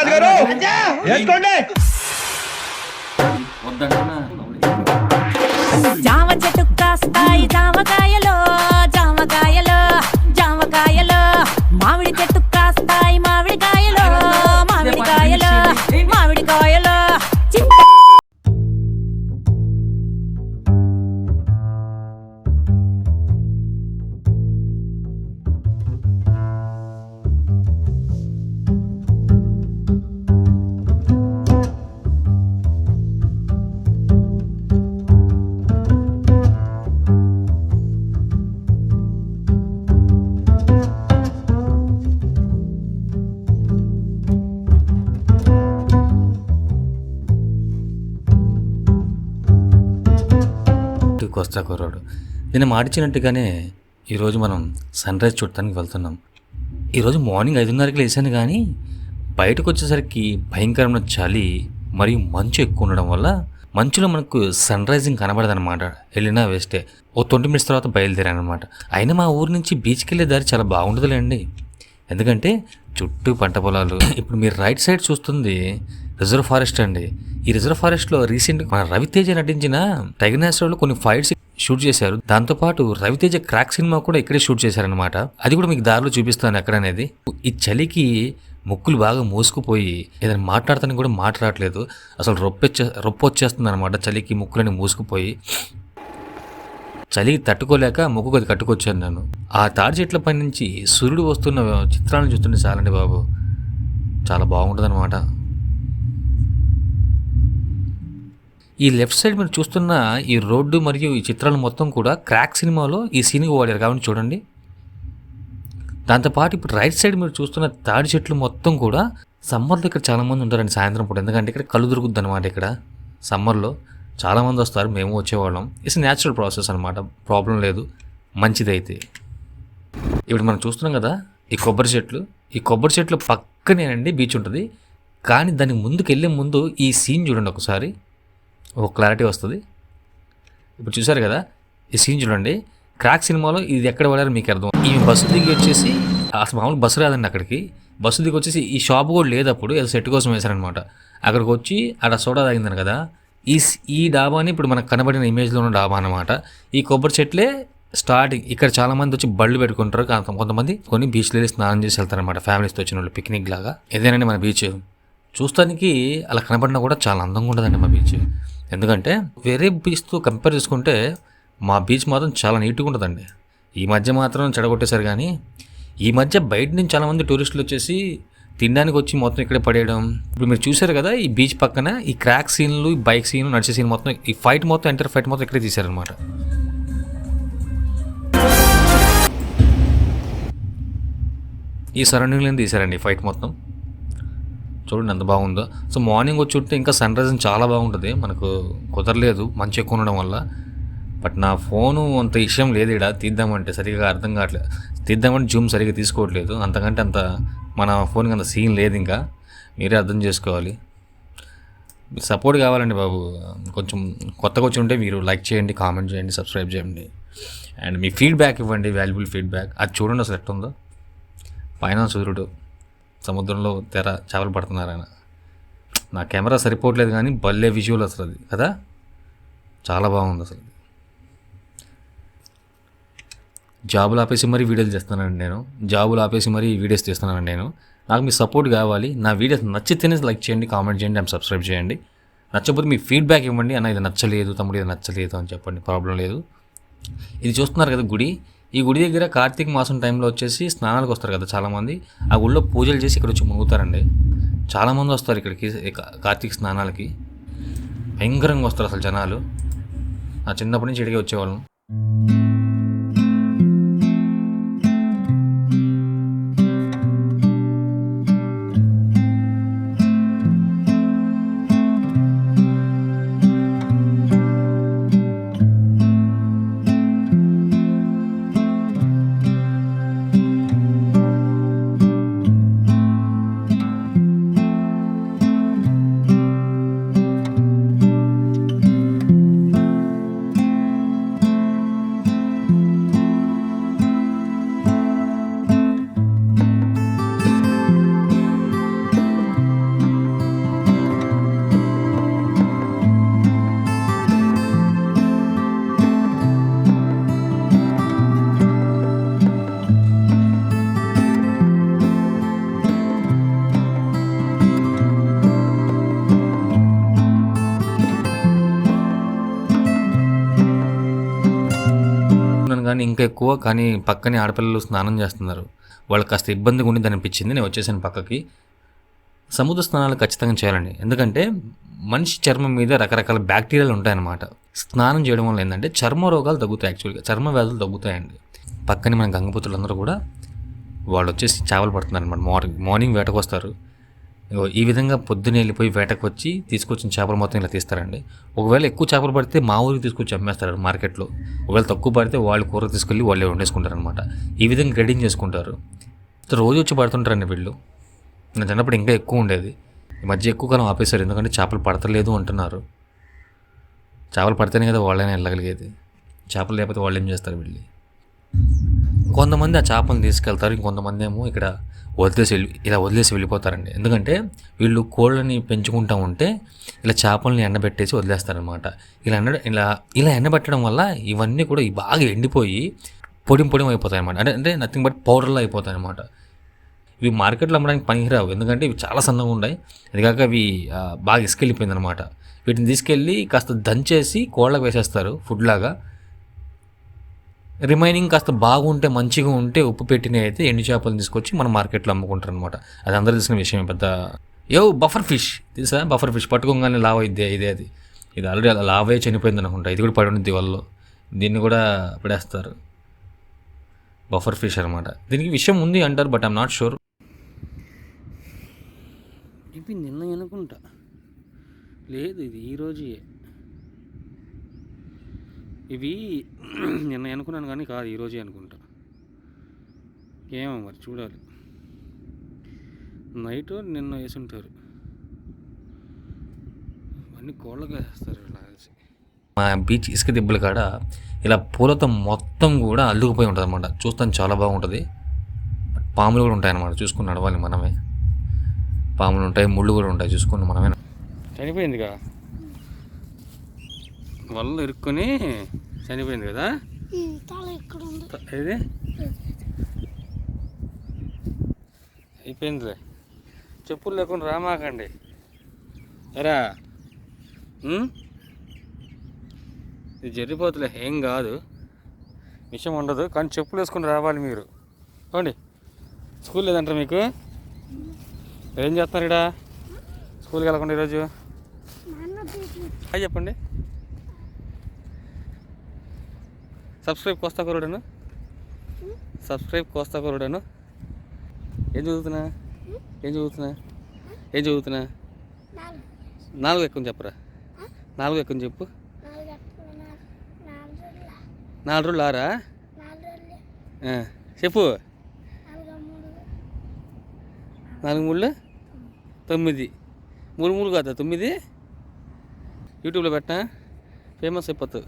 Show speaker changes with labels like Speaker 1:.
Speaker 1: రంగనాథ్ గారు! వేసుకోండి!
Speaker 2: జామ చెట్టు కాస్తాయి జామకాయలు
Speaker 3: కొస్తా కుర్రాడు నేను మాటిచ్చినట్టుగానే ఈరోజు మనం సన్ రైజ్ చూడటానికి వెళ్తున్నాం. ఈరోజు మార్నింగ్ ఐదున్నరకి లేచాను కానీ బయటకు వచ్చేసరికి భయంకరమైన చలి మరియు మంచు ఎక్కువ ఉండడం వల్ల మంచులో మనకు సన్ రైజింగ్ కనబడదనమాట వెళ్ళినా వేస్తే ఓ ట్వంటీ మినిట్స్ తర్వాత బయలుదేరాను అనమాట అయినా మా ఊరు నుంచి బీచ్కి వెళ్ళే దారి చాలా బాగుంటుందిలేండి ఎందుకంటే చుట్టూ పంట పొలాలు. ఇప్పుడు మీరు రైట్ సైడ్ చూస్తుంది రిజర్వ్ ఫారెస్ట్ అండి. ఈ రిజర్వ్ ఫారెస్ట్లో రీసెంట్ మన రవితేజ నటించిన టైగర్ కొన్ని ఫైట్స్ షూట్ చేశారు. దాంతోపాటు రవితేజ క్రాక్ సినిమా కూడా ఇక్కడే షూట్ చేశారనమాట అది కూడా మీకు దారిలో చూపిస్తాను ఎక్కడ అనేది ఈ చలికి ముక్కులు బాగా మూసుకుపోయి ఏదైనా మాట్లాడతానికి కూడా మాట్లాడలేదు అసలు రొప్పొచ్చే రొప్ప వచ్చేస్తుంది అనమాట చలికి ముక్కులని మూసుకుపోయి. చలి తట్టుకోలేక ముక్కు అది కట్టుకొచ్చాను నేను. ఆ తాడి చెట్ల పై నుంచి సూర్యుడు వస్తున్న చిత్రాలను చూస్తుంటే చాలండి బాబు. చాలా బాగుంటుందన్నమాట. ఈ లెఫ్ట్ సైడ్ మీరు చూస్తున్న ఈ రోడ్డు మరియు ఈ చిత్రాలు మొత్తం కూడా క్రాక్ సినిమాలో ఈ సీన్కి వాడారు. కాబట్టి చూడండి. దాంతోపాటు ఇప్పుడు రైట్ సైడ్ మీరు చూస్తున్న తాడి చెట్లు మొత్తం కూడా సమ్మర్లో ఇక్కడ చాలామంది ఉంటారండి సాయంత్రం పూట. ఎందుకంటే ఇక్కడ కళ్ళు దొరుకుద్ది అనమాట ఇక్కడ సమ్మర్లో. చాలామంది వస్తారు మేము వచ్చేవాళ్ళం. ఇట్స్ న్యాచురల్ ప్రాసెస్ అనమాట ప్రాబ్లం లేదు. మంచిదైతే. ఇప్పుడు మనం చూస్తున్నాం కదా ఈ కొబ్బరి చెట్లు. ఈ కొబ్బరి చెట్లు పక్కనేనండి బీచ్ ఉంటుంది. కానీ దాని ముందుకు వెళ్ళే ముందు ఈ సీన్ చూడండి ఒకసారి. ఒక క్లారిటీ వస్తుంది. ఇప్పుడు చూసారు కదా ఈ సీన్ చూడండి. క్రాక్ సినిమాలో ఇది ఎక్కడ పడారో మీకు అర్థం ఈ బస్సు దిగి వచ్చేసి అసలు మామూలు బస్సు రాదండి అక్కడికి. బస్సు దిగి వచ్చేసి ఈ షాప్ కూడా లేదు అప్పుడు. ఏదో సెట్ కోసం వేశారనమాట అక్కడికి వచ్చి అక్కడ సోడా తాగిందని కదా. ఈ స్- ఈ డాబాని ఇప్పుడు మనకు కనబడిన ఇమేజ్లో ఉన్న డాబా అనమాట ఈ కొబ్బరి చెట్లే స్టార్టింగ్. ఇక్కడ చాలా మంది వచ్చి బళ్ళు పెట్టుకుంటారు. కాంత- కొంతమంది కొన్ని బీచ్లు వెళ్ళి స్నానం చేసి వెళ్తారనమాట ఫ్యామిలీస్తో వచ్చిన వాళ్ళు పిక్నిక్ లాగా. ఏదైనా మన బీచ్ చూస్తానికి అలా కనబడినా కూడా చాలా అందంగా ఉంటుందండి మా బీచ్ ఎందుకంటే వేరే బీచ్తో కంపేర్ చేసుకుంటే మా బీచ్ మాత్రం చాలా నీట్గా ఉంటుందండి. ఈ మధ్య మాత్రం చెడగొట్టేశారు కానీ ఈ మధ్య బయట నుంచి చాలామంది టూరిస్టులు వచ్చేసి తినడానికి వచ్చి మొత్తం ఇక్కడే పడేయడం. ఇప్పుడు మీరు చూసారు కదా ఈ బీచ్ పక్కన ఈ క్రాక్ సీన్లు ఈ బైక్ సీన్లు నడిచే సీన్ మొత్తం ఈ ఫైట్ మొత్తం ఎంటర్ ఫైట్ మొత్తం ఇక్కడే తీశారనమాట ఈ సరౌండింగ్ తీశారండి తీసారండి ఫైట్ మొత్తం? చూడండి ఎంత బాగుందో. సో మార్నింగ్ వచ్చి ఉంటే ఇంకా సన్ రైజ్ చాలా బాగుంటుంది. మనకు కుదరలేదు మంచి ఎక్కువ ఉండడం వల్ల. బట్ నా ఫోను అంత విషయం లేదు ఇక్కడ తీద్దామంటే సరిగా అర్థం కావట్లేదు తీద్దామంటే జూమ్ సరిగా తీసుకోవట్లేదు. అంతకంటే అంత మన ఫోన్కి అంత సీన్ లేదు ఇంకా. మీరే అర్థం చేసుకోవాలి. సపోర్ట్ కావాలండి బాబు. కొంచెం కొత్తగా వచ్చి ఉంటే మీరు లైక్ చేయండి కామెంట్ చేయండి సబ్స్క్రైబ్ చేయండి. అండ్ మీ ఫీడ్బ్యాక్ ఇవ్వండి వాల్యుబుల్ ఫీడ్బ్యాక్. అది చూడండి అసలు ఎట్టుందో. పైన సూర్యుడు సముద్రంలో తెర చేపలు పడుతున్నారు ఆయన. నా కెమెరా సరిపోవట్లేదు కానీ భలే విజువల్ అసలు అది. కదా? చాలా బాగుంది అసలు. జాబులు ఆపేసి మరీ వీడియోలు చేస్తున్నానండి నేను. జాబులు ఆపేసి మరీ వీడియోస్ చేస్తున్నానండి నేను. నాకు మీ సపోర్ట్ కావాలి. నా వీడియోస్ నచ్చితేనే లైక్ చేయండి కామెంట్ చేయండి అండ్ సబ్స్క్రైబ్ చేయండి. నచ్చకపోతే మీ ఫీడ్బ్యాక్ ఇవ్వండి. అన్న ఇది నచ్చలేదు తమ్ముడు ఇది నచ్చలేదు అని చెప్పండి. ప్రాబ్లం లేదు. ఇది చూస్తున్నారు కదా గుడి. ఈ గుడి దగ్గర కార్తీక మాసం టైంలో వచ్చేసి స్నానాలకు వస్తారు కదా చాలామంది. ఆ గుడిలో పూజలు చేసి ఇక్కడ వచ్చి మునుగుతారండి. చాలామంది వస్తారు ఇక్కడికి కార్తీక స్నానాలకి. భయంకరంగా వస్తారు అసలు జనాలు. నా చిన్నప్పటి నుంచి ఇక్కడికి వచ్చేవాళ్ళం. కానీ ఇంకా ఎక్కువ కానీ పక్కనే ఆడపిల్లలు స్నానం చేస్తున్నారు. వాళ్ళకి కాస్త ఇబ్బందిగా ఉండి అనిపించింది నేను వచ్చేసాను పక్కకి. సముద్ర స్నానాలు ఖచ్చితంగా చేయాలండి. ఎందుకంటే మనిషి చర్మం మీద రకరకాల బ్యాక్టీరియాలు ఉంటాయన్నమాట. స్నానం చేయడం వల్ల ఏంటంటే చర్మ రోగాలు తగ్గుతాయి యాక్చువల్గా. చర్మ వ్యాధులు తగ్గుతాయండి. పక్కనే మన గంగపుత్రులందరూ కూడా వాళ్ళు వచ్చేసి చేపలు పడుతున్నారు అనమాట మార్నింగ్ మార్నింగ్ వేటకు వస్తారు ఈ విధంగా పొద్దున్నే వెళ్ళిపోయి వేటకు వచ్చి తీసుకొచ్చిన చేపలు మొత్తం ఇలా తీస్తారండి. ఒకవేళ ఎక్కువ చేపలు పడితే మా ఊరికి తీసుకొచ్చి అమ్మేస్తారు మార్కెట్లో. ఒకవేళ తక్కువ పడితే వాళ్ళు కూర తీసుకెళ్ళి వాళ్ళే వండేసుకుంటారు అనమాట ఈ విధంగా గ్రేడింగ్ చేసుకుంటారు. రోజు వచ్చి పడుతుంటారండి వీళ్ళు. నా చిన్నప్పుడు ఇంకా ఎక్కువ ఉండేది. ఈ మధ్య ఎక్కువ కాలం ఆపేశారు. ఎందుకంటే చేపలు పడతలేదు అంటున్నారు. చేపలు పడితేనే కదా వాళ్ళైనా వెళ్ళగలిగేది. చేపలు లేకపోతే వాళ్ళు ఏం చేస్తారు వీళ్ళు? కొంతమంది ఆ చేపలను తీసుకెళ్తారు. ఇంకొంతమంది ఏమో ఇక్కడ వదిలేసి వెళ్ళి ఇలా వదిలేసి వెళ్ళిపోతారండి. ఎందుకంటే వీళ్ళు కోళ్ళని పెంచుకుంటా ఉంటే ఇలా చేపల్ని ఎండబెట్టేసి వదిలేస్తారనమాట ఇలా ఎండ ఇలా ఇలా ఎండబెట్టడం వల్ల ఇవన్నీ కూడా బాగా ఎండిపోయి పొడిం పొడిం అయిపోతాయి అనమాట అంటే అంటే నథింగ్ బట్ పౌడర్లో అయిపోతాయి అనమాట ఇవి మార్కెట్లో అమ్మడానికి పనికిరావు. ఎందుకంటే ఇవి చాలా సన్నగా ఉన్నాయి. అదిగాక కాక ఇవి బాగా ఇసుకెళ్ళిపోయింది అనమాట వీటిని తీసుకెళ్ళి కాస్త దంచేసి కోళ్ళకు వేసేస్తారు ఫుడ్ లాగా. రిమైనింగ్ కాస్త బాగుంటే మంచిగా ఉంటే ఉప్పు పెట్టినవి అయితే ఎండు చేపలు తీసుకొచ్చి మనం మార్కెట్లో అమ్ముకుంటారు అనమాట అది అందరూ తెలిసిన విషయం పెద్ద యో బఫర్ ఫిష్ తెలుసా? బఫర్ ఫిష్ పట్టుకోగానే లావ్ ఇదే ఇదే అది. ఇది ఆల్రెడీ అలా లావే చనిపోయింది అనుకుంటా. ఇది కూడా పడి ఉంది దీన్ని కూడా పడేస్తారు. బఫర్ ఫిష్ అనమాట దీనికి విషయం ఉంది అంటారు బట్ ఐమ్ నాట్ షూర్
Speaker 4: ఇవి నిన్న అనుకుంటా. లేదు ఇది ఈరోజు ఇవి నిన్న అనుకున్నాను కానీ కాదు ఈరోజే అనుకుంటా. ఏమో మరి చూడాలి. నైట్ నిన్న వేసుంటారు. అన్ని కోళ్ళకి వేస్తారు తెలిసి
Speaker 3: మా బీచ్ ఇసుక దిబ్బల కాడ ఇలా పూలతో మొత్తం కూడా అల్లుకుపోయి ఉంటుంది అనమాట చూస్తాను చాలా బాగుంటుంది. పాములు కూడా ఉంటాయి అన్నమాట చూసుకుని నడవాలి మనమే. పాములు ఉంటాయి ముళ్ళు కూడా ఉంటాయి. చూసుకుని మనమే
Speaker 4: చనిపోయిందిగా? వల్ల ఇరుక్కొని చనిపోయింది కదా? ఏది? అయిపోయిందిలే. చెప్పులు లేకుండా రామాకండి. ఎరా? ఇది జరిగిపోతులే ఏం కాదు. విషయం ఉండదు కానీ చెప్పులు వేసుకొని రావాలి మీరు. పోండి. స్కూల్ లేదంటారా మీకు? ఏం చేస్తున్నారు ఇక్కడ స్కూల్కి వెళ్ళకుండా ఈరోజు? హాయ్ చెప్పండి. సబ్స్క్రైబ్ కోస్తా కొరుడను? సబ్స్క్రైబ్ కోస్తా కొరుడను? ఏం చదువుతున్నా? ఏం చదువుతున్నా? ఏం చదువుతున్నా? నాలుగు ఎక్కువ చెప్పరా? నాలుగు ఎక్కువ చెప్పు. నాలుగు రోజులు ఆరా? చెప్పు. నాలుగు మూడు తొమ్మిది. మూడు మూడు కాదా తొమ్మిది? యూట్యూబ్లో పెట్టా ఫేమస్ అయిపోతుంది